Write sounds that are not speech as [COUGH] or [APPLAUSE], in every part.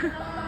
Hello. [LAUGHS]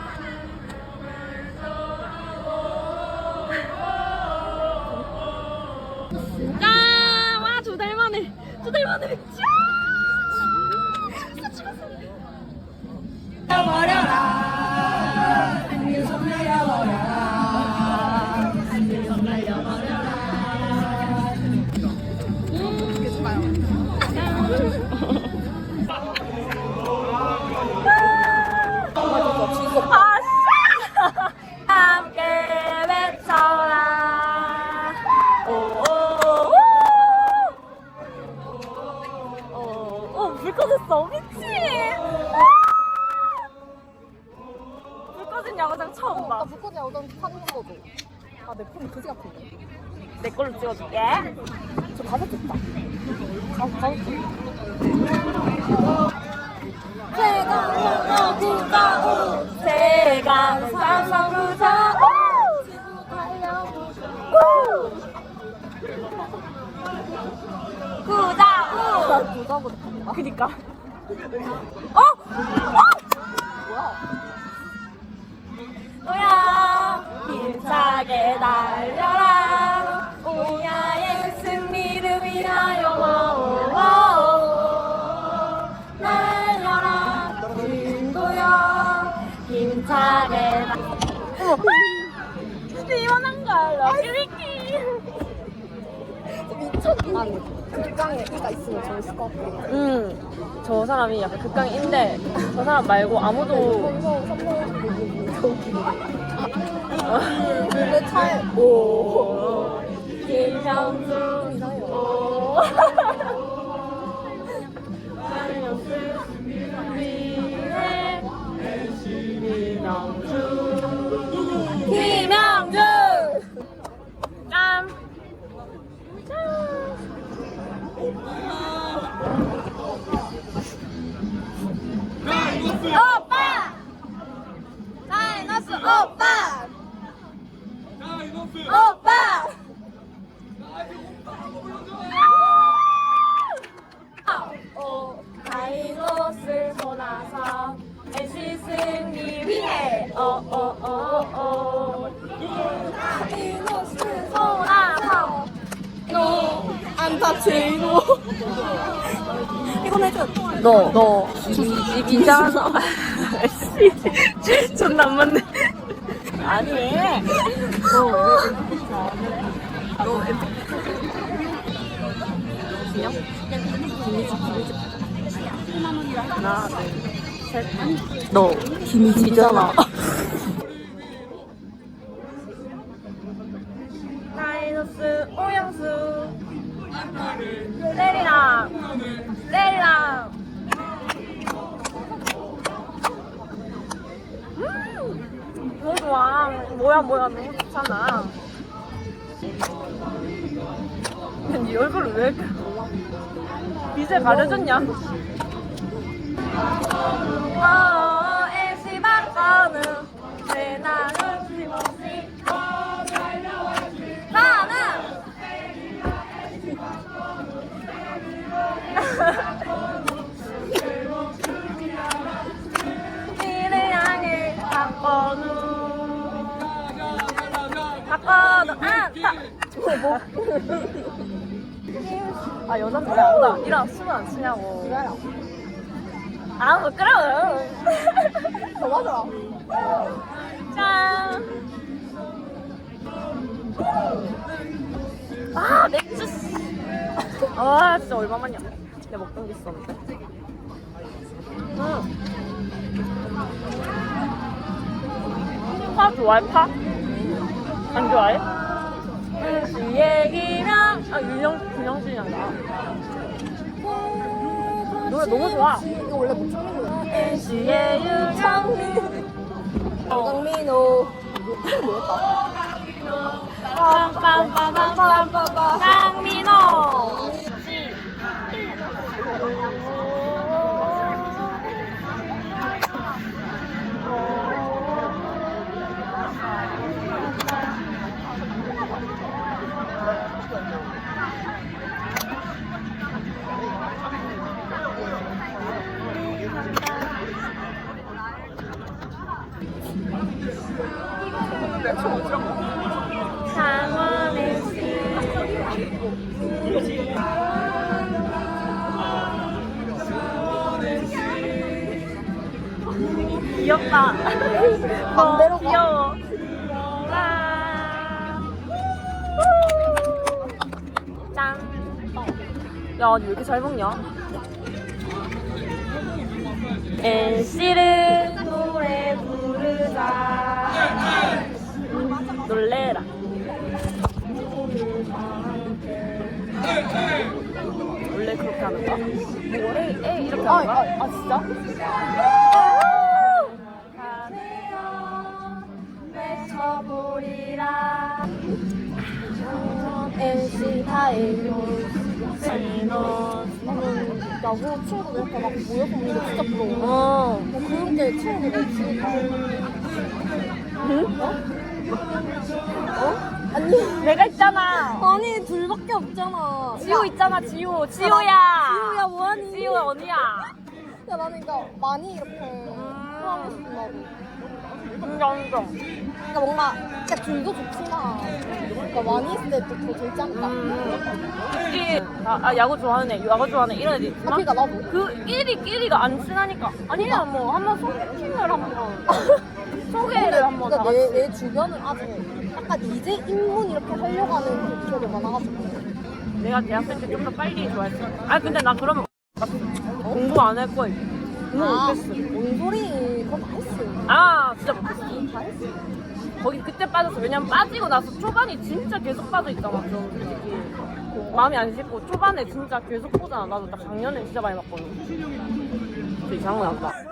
세강 삼성 구자 우 구자우 나 부자보다 아, 그니까 어? 어? 뭐야? 뭐야 힘차게 달려라 오야의 승리를 위하여 힘차게 달 어머. 시원한 걸 러비리키 미쳤다. 극강에 이가 있으면 재밌을 것 같아. 음, 저 사람이 약간 극강인데 저 사람 말고 아무도 선물 내 차에 오오 김명주 어어어어 다이노스 소나서 노 안타 제이노 이건 해줘. 너, 너, 김이잖아. 씨, 존나 안 맞네. 아니. 너, 너, 진영? 김이지, 김이지. 하나, 둘, 셋. 너, 김이지잖아. 다이너스, 오영수. 때리랑. 때리랑. 음, 너무 좋아. 뭐야, 뭐야, 너무 좋잖아. 네 얼굴을 왜 이렇게 빛에 가려졌냐? 아 여자들 왜 아무나 이랑 숨을 안 치냐고 그래요. 아 부끄러워 더 맞아. 짠. 아 맥주. 씨. 아 진짜 얼마만이야. 내가 먹던 게 있었는데. 음. 파 좋아해 파? 안 좋아해? 음, 얘기랑 아 윤영 윤영준이랑 나. 노래 너무 좋아. 이거 원래 못 찾는 거야. NC의 유창민. 정민호. 뭐였다? 빰빰빰빰빰빰 장민호 귀엽다. [LAUGHS] 반대로 가. 귀여워. 와. 짠. 야, 니왜 이렇게 잘 먹냐? NC를 하는 거야? 뭐, 에이, 에이, 이렇게 아, 하는 거야? 아, 아 진짜? 외쳐보리라 친구들 이렇게 막 모여서 보는 게 진짜 부러워 어. 뭐 그런 게 친구들 있으니까 응? 어? 아니 내가 있잖아. 아니 둘밖에 없잖아 지호 있잖아, 지호. 지호야. 지호야 뭐하니 지호 언니야. 야 나는 그러니까 많이 이렇게 하고 싶다고 인정, 인정. 그러니까 뭔가 그러니까 둘도 좋지만 그러니까 많이 있을 때 또 더 좋지? 음. 이, 아, 아, 야구 좋아하는 애, 야구 좋아하는 애, 이런 애들 아, 있지만. 그러니까 나도 그 끼리 끼리가 안 친하니까 아니야 뭐 한번 소개팅을 한번 [LAUGHS] 소개를 한번 다 그러니까 내, 같이 내 주변은 아직 약간 이제 입문 이렇게 하려고 하는 그들이 많아가지고. 내가 대학생 때 좀 더 빨리 좋아했어. 아 근데 나 그러면 공부 안 할 거야. 공부 아, 못했어. 뭔 소리. 그거 다 했어. 아 진짜 못했어. 다 했어. 거기 그때 빠졌어. 왜냐면 빠지고 나서 초반이 진짜 계속 빠져 있잖아 좀 솔직히. 마음이 안 씻고 초반에 진짜 계속 보잖아. 나도 딱 작년에 진짜 많이 봤거든. 저 이상한 거 나왔다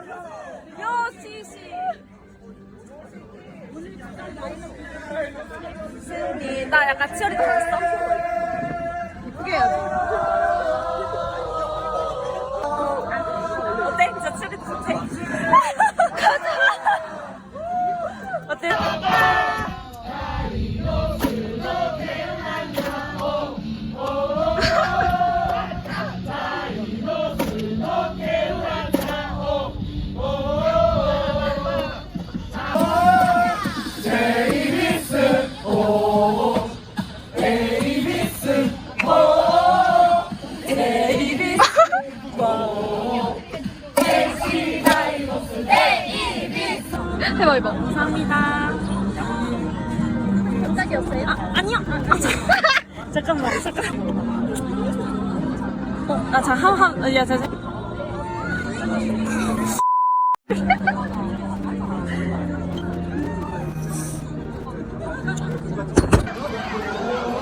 승리 나 약간 치어리더 했어? 이쁘게 해야지 어때? 진짜 치어리더 좋대? [LAUGHS] 어때?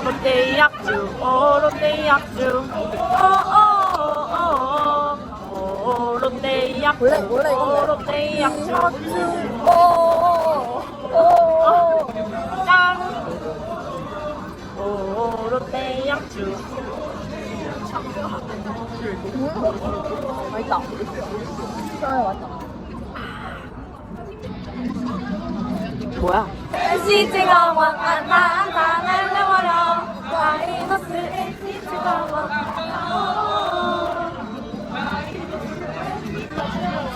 롯데 약주, 오, 롯데 약주. 오, 오, 오, 오, 오, 롯데 약주. 원래- 원래 뭐야? 롯데 약주. 오오오오 짠! 오, 롯데 약주. 맛있다 아 맛있다 뭐야?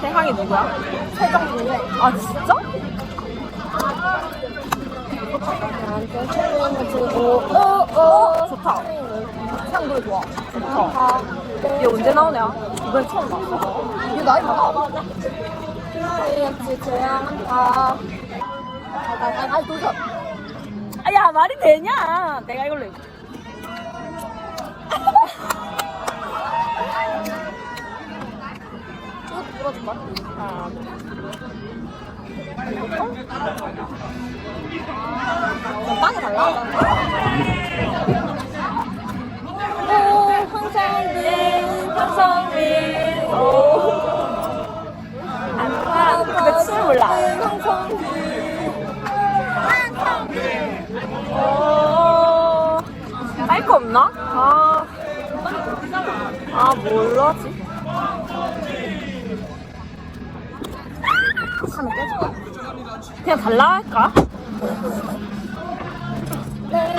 세상이 누구야? 최정민네 아, 진짜? 거 주고 오오 좋다. 상 노래 좋아 좋다. 얘 언제 나오냐? 이번에 처음 나왔어. 이게 나이 많아 아니 도전 아, 야, 말이 되냐? 내가 이걸로 해. 이것도 불어줄까? 아, 빵이 달라 오 황성빈 황성민. 오. 아, 근데 춤을 몰라. 황성빈 오. 마이크 없나? 아. 아, 뭘로 하지? 하면 깨질까? 그냥 달라 할까?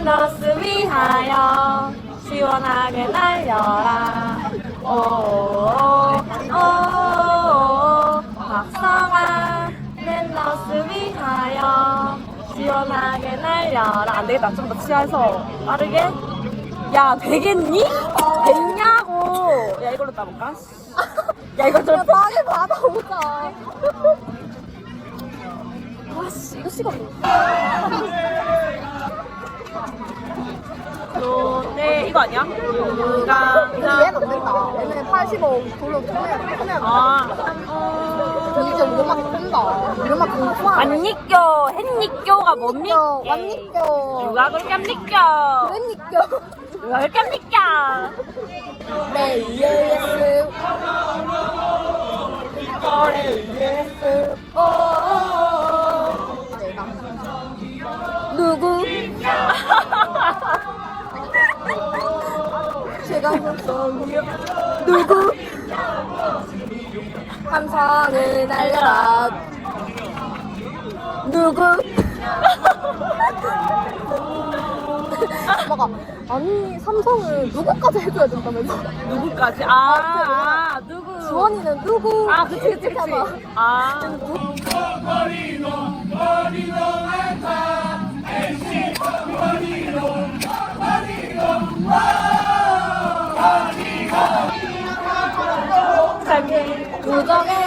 너스 위하여 시원하게 날려라 오오오 박성아 내 앤더스 위하여 시원하게 날려라 안 되겠다 좀 더 치아서 빠르게 야 되겠니? 됐냐고 야 이걸로 따볼까? 야 이거 좀 야, 방에 받아오자. 아씨, 이거 시간 롯데 이거 아니야? 누가 얘는 안 된다. 얘는 85 돌로 통해야 통해야 아 이제 우리만 큰다. 우리만 공부하네. 완니껴 햇니껴가 뭡니까? 완니껴. 누가 그렇게 합니까? 그랬니껴. 누가 그렇게 합니까? 네, 예스. 예스. 어. 내가. 누구? [LAUGHS] 누구? 함성을 날려라 누구? [LAUGHS] 엄마가 아니 삼성을 누구까지 해줘야 된다면서 누구까지? 아, 아 누구? 주원이는 누구? 아 그치 그치 그치 하나. 아 우정의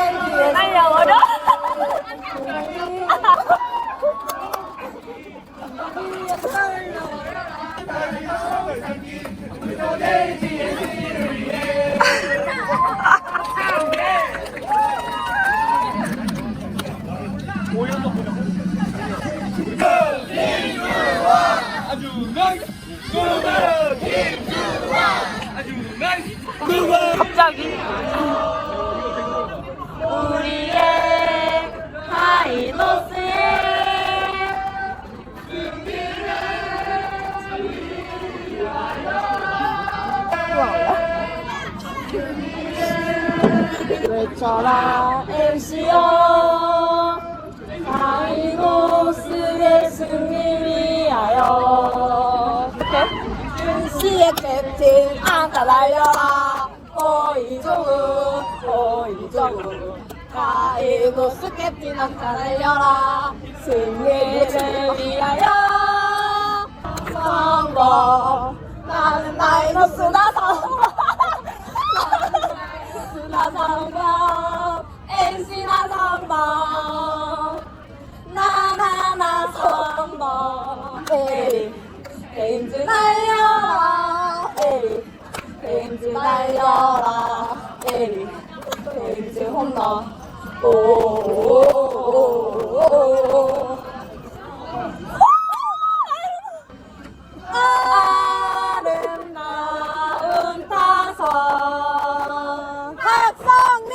하이노스 캡틴 아까 날려라. 승리를 위하여. 성공 나는 다이노스 나 성공 나 성공 MC 나 성공 나나나 성공 에이 게임즈 날려라. 에이 날려라. 에이 오오오오오 아름다운 타선. 박성민!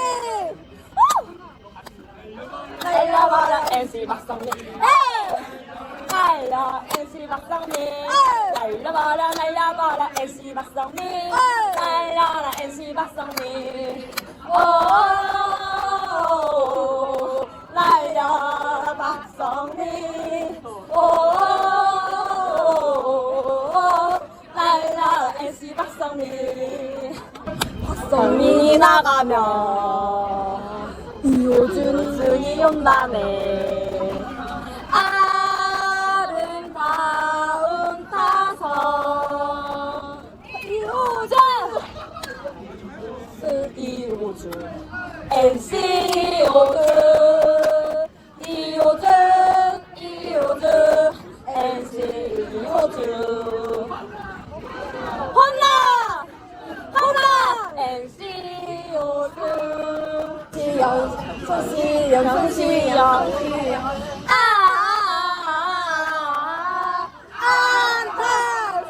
날려봐라 NC 박성민. 날려 NC 박성민. 날려봐라 날려봐라 NC 박성민. 날려라 오 날려 박성민이 나가면 이호준 승이 온다네 아름다운 타선 이호준 이호준 NC 이호준 이호준 이호준 NC 이호준 손시영 손시영 아, 안타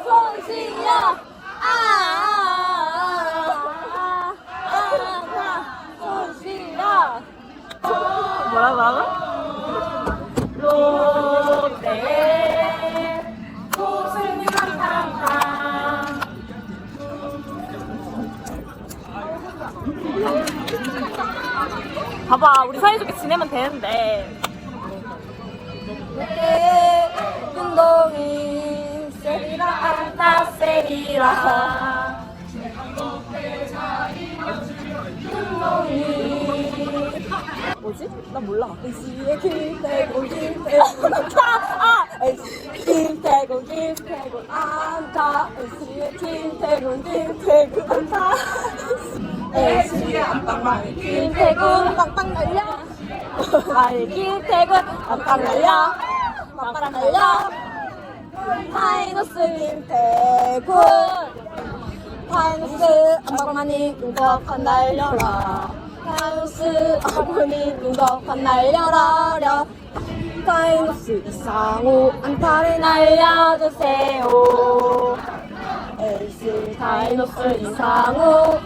손시야 아, 안타 손시야 뭐라 뭐라 봐봐 우리 사이좋게 지내면 되는데. 롯데 운동이 세리라 안타 세리라. 뭐지? 나 몰라. 김태곤 김태곤 안타. 아 김태곤 김태곤 안타. NC의 김태곤 김태곤 안타 안방망이 김태곤 빵빵 날려 아이 김태곤 빵빵 날려 빵빵 날려 타이노스 김태곤 타이노스 안방망이 눈곱한 날려라 타이노스 안방망이 눈곱한 날려라 타이노스 이상호 안타를 날려주세요 에이스 타이노스 이상호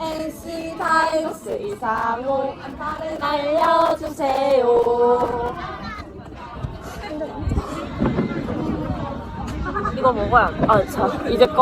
NC 타이노스 이상호 안타를 날려주세요 이거 먹어야 돼. 아, 자, 이제 거.